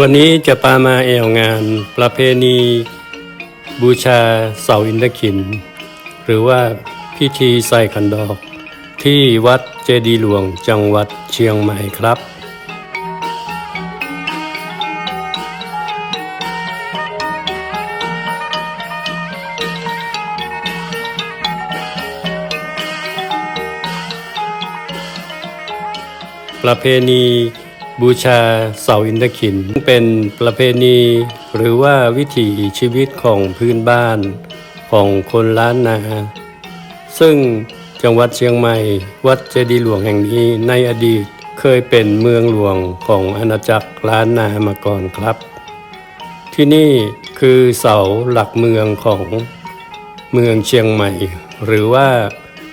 วันนี้จะปามาแอวงานประเพณี บูชาเสาอินทขิน หรือว่าพิธีใส่ขันดอก ที่วัดเจดีหลวงจังหวัดเชียงใหม่ครับ ประเพณี บูชาเสาอินทขินเป็นประเพณีหรือว่าวิถีชีวิตของพื้นบ้านของคนล้านนา ซึ่งจังหวัดเชียงใหม่ วัดเจดีย์หลวงแห่งนี้ในอดีตเคยเป็นเมืองหลวงของอาณาจักรล้านนามาก่อนครับ ที่นี่คือเสาหลักเมืองของเมืองเชียงใหม่ หรือว่า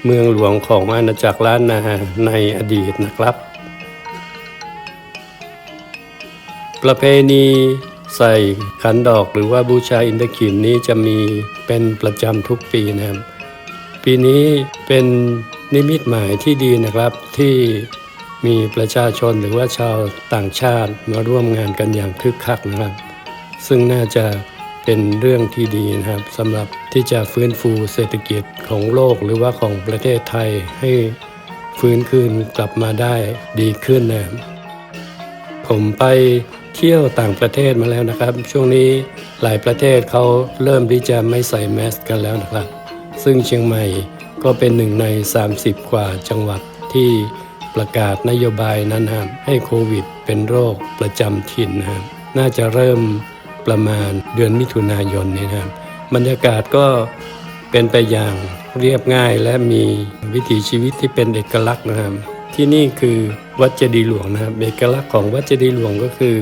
เมืองหลวงของอาณาจักรล้านนาในอดีตนะครับ ประเพณีใส่ขันดอกหรือว่าบูชาอินทขินนี้จะมีเป็นประจำทุกปีนะครับ ปีนี้เป็นนิมิตหมายที่ดีนะครับที่มีประชาชนหรือว่าชาวต่างชาติมาร่วมงานกันอย่างคึกคักนะครับ ซึ่งน่าจะเป็นเรื่องที่ดีนะครับสำหรับที่จะฟื้นฟูเศรษฐกิจของโลกหรือว่าของประเทศไทยให้ฟื้นคืนกลับมาได้ดีขึ้นนะครับผมไป เที่ยวต่างประเทศมาแล้วนะครับ ช่วงนี้หลายประเทศเขาเริ่มที่จะไม่ใส่แมสกันแล้วนะครับ ซึ่งเชียงใหม่ก็เป็นหนึ่งใน 30 กว่าจังหวัดที่ประกาศนโยบายนั้นนะครับให้โควิด เป็นโรคประจำถิ่นนะครับน่าจะเริ่มประมาณเดือนมิถุนายนนี้นะครับบรรยากาศก็เป็นไปอย่างเรียบง่ายและมีวิถีชีวิตที่เป็นเอกลักษณ์นะครับที่นี่คือวัดเจดีย์หลวงนะครับเอกลักษณ์ของวัดเจดีย์หลวงก็คือ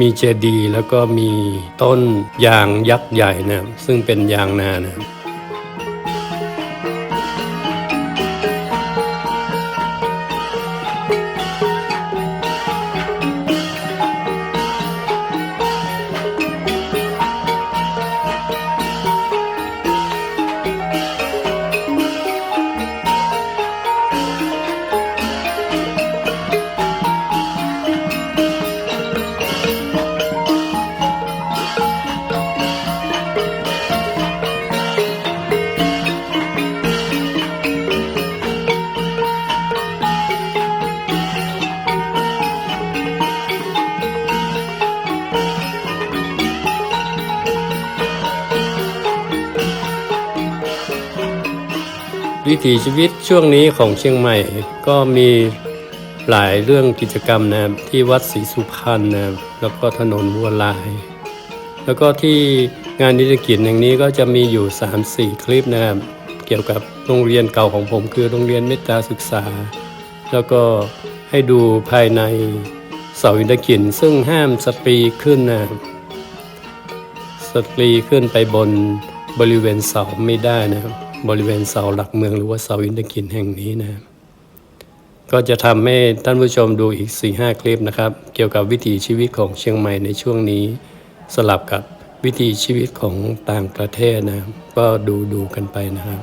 มีเจดีย์แล้วก็มีต้นยางยักษ์ใหญ่นะซึ่งเป็นยางนานะ วิถีชีวิตช่วงนี้ของเชียงใหม่ก็มีหลายเรื่องกิจกรรมนะครับที่วัดศรีสุพรรณนะครับแล้วก็ถนนวัวลาย แล้วก็ที่งานนิติกิจแห่างนี้ก็จะมีอยู่ 3-4 คลิปนะครับเกี่ยวกับโรงเรียนเก่าของผม คือโรงเรียนเมตตาศึกษา แล้วก็ให้ดูภายในเสาอินทกินซึ่งห้ามสตรีขึ้นนะครับสตรีขึ้นไปบนบริเวณเสาไม่ได้นะครับ บริเวณเสาหลักเมืองหรือว่าเสาอินทกินแห่งนี้นะครับก็จะทำให้ท่านผู้ชมดูอีก 4-5 คลิปนะครับ เกี่ยวกับวิถีชีวิตของเชียงใหม่ในช่วงนี้ สลับกับวิถีชีวิตของต่างประเทศนะครับก็ดูดูกันไปนะครับ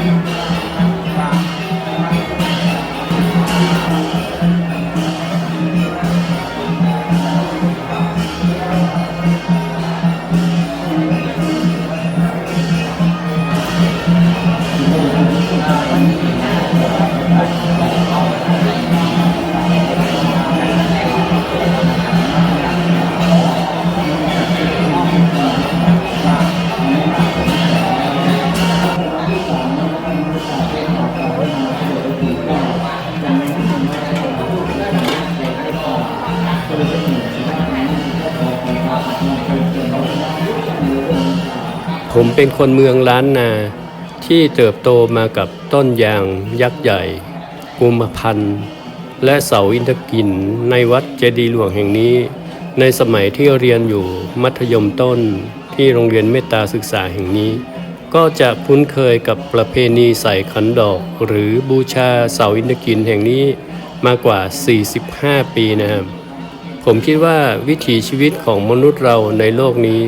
Música ผมเป็นคนเมืองล้านนาที่เติบโตมากับต้นยางยักษ์ใหญ่กุมพันธ์และเสาอินทกินในวัดเจดีหลวงแห่งนี้ ในสมัยที่เรียนอยู่มัธยมต้นที่โรงเรียนเมตตาศึกษาแห่งนี้ ก็จะคุ้นเคยกับประเพณีใส่ขันดอก หรือบูชาเสาอินทกินแห่งนี้มากว่า 45 ปีนะครับผมคิดว่าวิถีชีวิตของมนุษย์เราในโลกนี้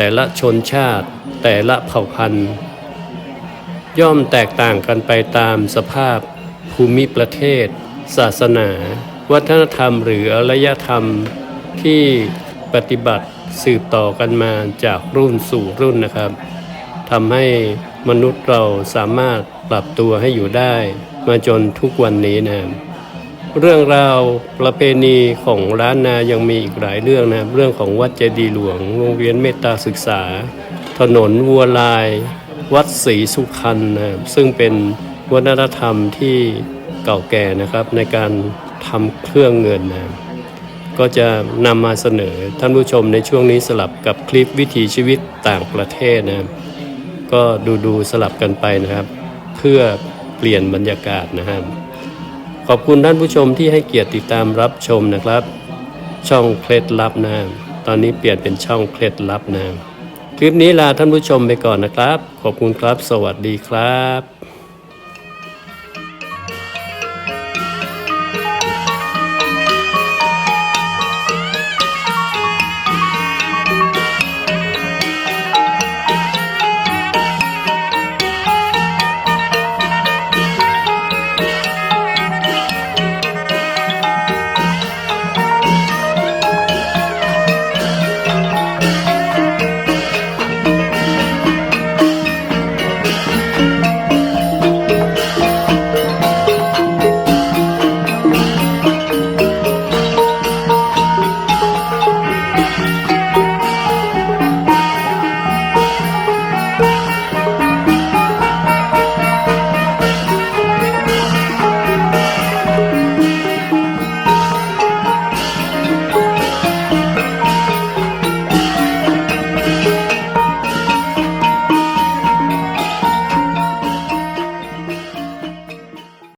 แต่ละชนชาติ แต่ละเผ่าพันธุ์ ย่อมแตกต่างกันไปตามสภาพ ภูมิประเทศ ศาสนา วัฒนธรรมหรืออารยธรรมที่ปฏิบัติสืบต่อกันมาจากรุ่นสู่รุ่นนะครับทำให้มนุษย์เราสามารถปรับตัวให้อยู่ได้ มาจนทุกวันนี้นะครับ เรื่องราวประเพณีของร้านนายังมีอีกหลายเรื่องนะครับเรื่องของวัดเจดีหลวงโรงเรียนเมตตาศึกษา ถนนวัวลาย วัดศรีสุขันนะครับซึ่งเป็นวัฒนธรรมที่เก่าแก่นะครับในการทำเครื่องเงินนะครับก็จะนำมาเสนอท่านผู้ชมในช่วงนี้สลับกับคลิปวิถีชีวิตต่างประเทศนะครับก็ดูดูสลับกันไปนะครับ เพื่อเปลี่ยนบรรยากาศนะครับ ขอบคุณท่านผู้ชมที่ให้เกียรติติดตามรับชมนะครับ ช่องเคล็ดลับนะตอนนี้เปลี่ยนเป็นช่องเคล็ดลับนะคลิปนี้ลาท่านผู้ชมไปก่อนนะครับ ขอบคุณครับ สวัสดีครับ